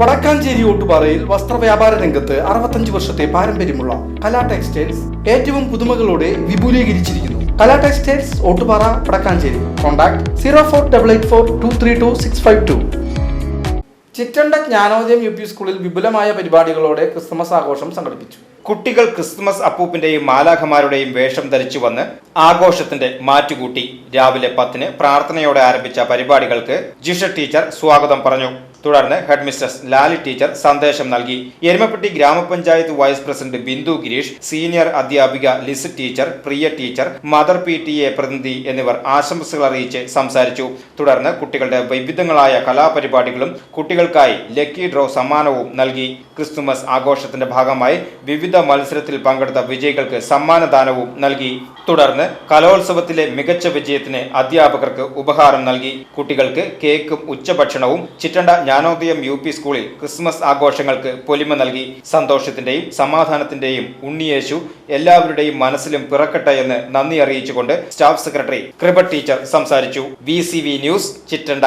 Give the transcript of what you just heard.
വടക്കാഞ്ചേരി ഓട്ടുപാറയിൽ വസ്ത്രവ്യാപാര രംഗത്ത് അറുപത്തഞ്ച് വർഷത്തെ പാരമ്പര്യമുള്ള കലാ ടെക്സ്റ്റൈൽസ് ഏറ്റവും പുതുമകളോടെ വിപുലീകരിച്ചിരിക്കുന്നു. Kala textiles Ottupara Vadakkanchery. Contact zero four double eight four two three two six five two. Chittanda Jnanodayam U P സ്കൂളിൽ വിപുലമായ പരിപാടികളോടെ ക്രിസ്മസ് ആഘോഷം സംഘടിപ്പിച്ചു. കുട്ടികൾ ക്രിസ്മസ് അപ്പൂപ്പിന്റെയും മാലാഖമാരുടെയും വേഷം ധരിച്ചു വന്ന് ആഘോഷത്തിന്റെ മാറ്റുകൂട്ടി. രാവിലെ പത്തിന് പ്രാർത്ഥനയോടെ ആരംഭിച്ച പരിപാടികൾക്ക് ജിഷ ടീച്ചർ സ്വാഗതം പറഞ്ഞു. തുടർന്ന് ഹെഡ് മിസ്റ്റസ് ലാലി ടീച്ചർ സന്ദേശം നൽകി. എരുമപ്പെട്ടി ഗ്രാമപഞ്ചായത്ത് vice president Bindu Girish senior അധ്യാപിക Liz teacher Priya teacher mother P T A പ്രതിനിധി എന്നിവർ ആശംസകൾ അറിയിച്ച് സംസാരിച്ചു. തുടർന്ന് കുട്ടികളുടെ വൈവിധ്യങ്ങളായ കലാപരിപാടികളും കുട്ടികൾക്കായി ലക്കി ഡ്രോ സമ്മാനവും നൽകി. ക്രിസ്തുമസ് ആഘോഷത്തിന്റെ ഭാഗമായി വിവിധ മത്സരത്തിൽ പങ്കെടുത്ത വിജയികൾക്ക് സമ്മാനദാനവും നൽകി. തുടർന്ന് കലോത്സവത്തിലെ മികച്ച വിജയത്തിന് അധ്യാപകർക്ക് ഉപഹാരം നൽകി. കുട്ടികൾക്ക് കേക്കും ഉച്ചഭക്ഷണവും ചിറ്റണ്ട ജ്ഞാനോദയം യു സ്കൂളിൽ ക്രിസ്മസ് ആഘോഷങ്ങൾക്ക് പൊലിമ നൽകി. സന്തോഷത്തിന്റെയും സമാധാനത്തിന്റെയും ഉണ്ണിയേശു എല്ലാവരുടെയും മനസ്സിലും പിറക്കട്ടെ എന്ന് നന്ദി അറിയിച്ചുകൊണ്ട് സ്റ്റാഫ് സെക്രട്ടറി കൃപ ടീച്ചർ സംസാരിച്ചു. V news Chittanda.